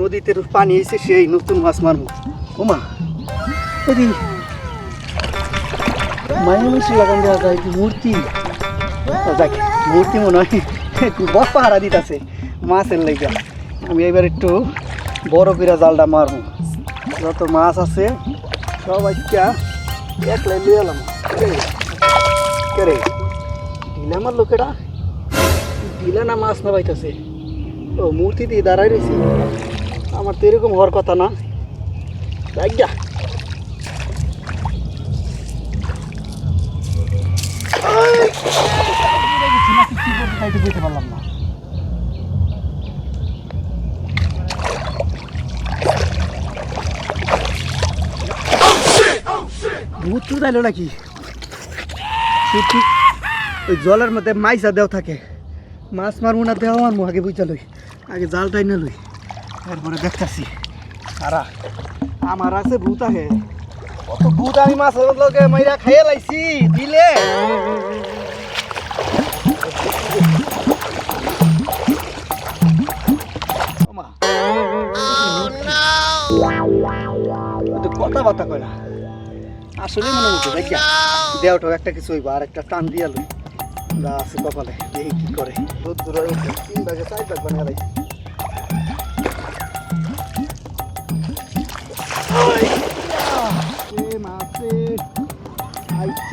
নদীতে পানি এসে সেই নতুন মাছ মারবো। ওমা ওদি মাইনে লাগান দেওয়া যায় মূর্তি? ও যাক, মূর্তি মনে হয় বস পাহারা দিতেছে মাছের লেগে। আমি এবার একটু বড় পিরা জালটা মারবো। যত মাছ আছে, সব আজকে একলাই লিয়ে এলাম। কে রে? আমার লোকেরা? ঢিলে না মাছ না পাইতেছে ও, মূর্তি দিয়ে দাঁড়াই রয়েছি। আমার তো এরকম হওয়ার কথা না। বুঝতে পারলাম না ভূত ওই জলের মধ্যে মাইসা দেও থাকে। মাছ মারবো না, দেওয়া মারবো, আগে বুঝতে লই। আগে জালটাই না লই। তারপরে দেখতেছি সারা আমার আছে ভূত আহে কত ভূত আমি মাছের লগে মাইরা খাইয়ে লাইছি, দিলে? কথা বার্তা কয় আসলে মনে হচ্ছে দেখ দেওয়াটা একটা কিছু হইবা, আর একটা টান দিয়া লই। আছে কপালে কি করে। দুধ দূর তিন ভাগে চার ভাগ বানিয়ে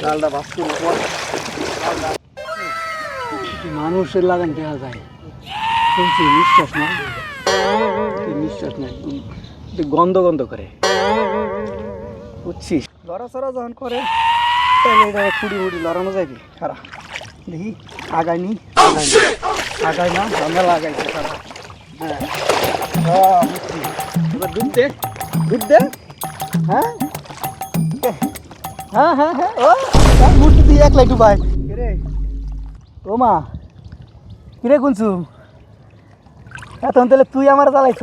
জালটা বাস্তু মানুষের লাগান দেখা যায়। নিঃশ্বাস না নিঃশ্বাস নাই গন্ধ গন্ধ করে। বুঝছিস? লড়াচড়া যখন করে, তাহলে এটা খুঁড়ি মুড়ি লড়ানো যাবে? খারা দেখি, আগায়নি? আগায়নি। আগায় না আমরা লাগাইছে খারা হ্যাঁ। দুধ দে। দুধ দে। হ্যাঁ? হ্যাঁ হ্যাঁ হ্যাঁ। ও তার মূর্তি দিয়ে একলাই ডুবাই কিরে? ও মা কিরে এখন তাহলে তুই আমার জ্বালাইছ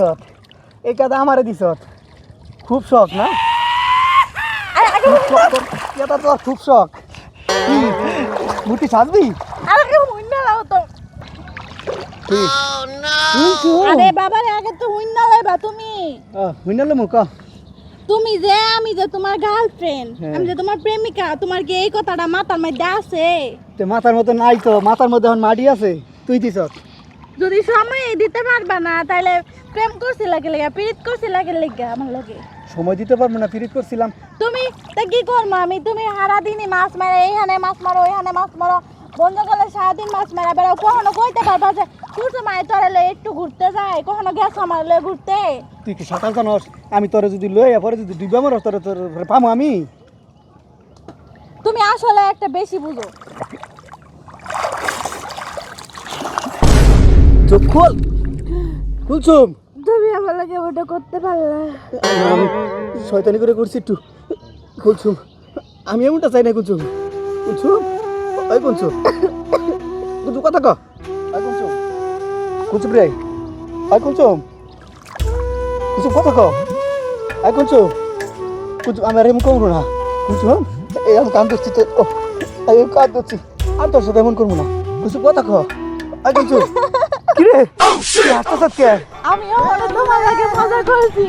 এই কাদা আমারে দিছ খুব শখ না? খুব শখ তোর- এটা তোর খুব শখ। কি? মূর্তি সাজবি? আরে কি? আরে বাবা রে আগে তো হুইন্না লাইবা তুমি। হুইনালে মুখ তুমি যে আমি যে তোমার গার্লফ্রেন্ড হ্যাঁ। আমি যে তোমার প্রেমিকা তোমার কি এই কথাটা মাথার মধ্যে আছে? তে মাথার মধ্যে নাই তো মাথার মধ্যে এখন মাটি আছে। তুই দিছ। যদি সময় দিতে পারবা না তাহলে প্রেম করছি লাগে লেগে প্রীত করছি লাগে লেগে আমার লগে? সময় দিতে পারব না ফিরিত করছিলাম। তুমি তা কি করব আমি তুমি সারাদিনই মাছ মারো এইখানে মাছ মারো ওইখানে মাছ মারো। বন্ধ করলে সারাদিন মাছ মারা বেড়াও কখনো কইতে পারবা যে তুই সময় তোরালে একটু ঘুরতে যায় কখনো গ্যাস মারলে ঘুরতে? তুই কি সকাল জানস? আমি তোরে যদি লই পরে যদি ডুবা মারস তোরে তোর পামো আমি। তুমি আসলে একটা বেশি বুঝো। চোখ খোল। খুলছুম। তুমি আমার লাগে ওটা করতে পারলে। আমি শয়তানি করে করছি একটু। খুলছুম। আমি এমনটা চাই না কুলছুম কুলছুম ওই কুলছুম কুলছুম কথা ক। ওই কুলছুম কুলছুম রে ওই কুলছুম কুলছুম কথা ক। ওই কুলছুম কুলছুম আমি আর এমন করব না। কুলছুম এই আমি কান ধরছি তো। ও এই আমি কান ধরছি আর তোর সাথে এমন করব না। কুলছুম কথা ক। ওই কুলছুম কি রে তুই হাসতে কে আমিও মনে তোমার মজা করছি।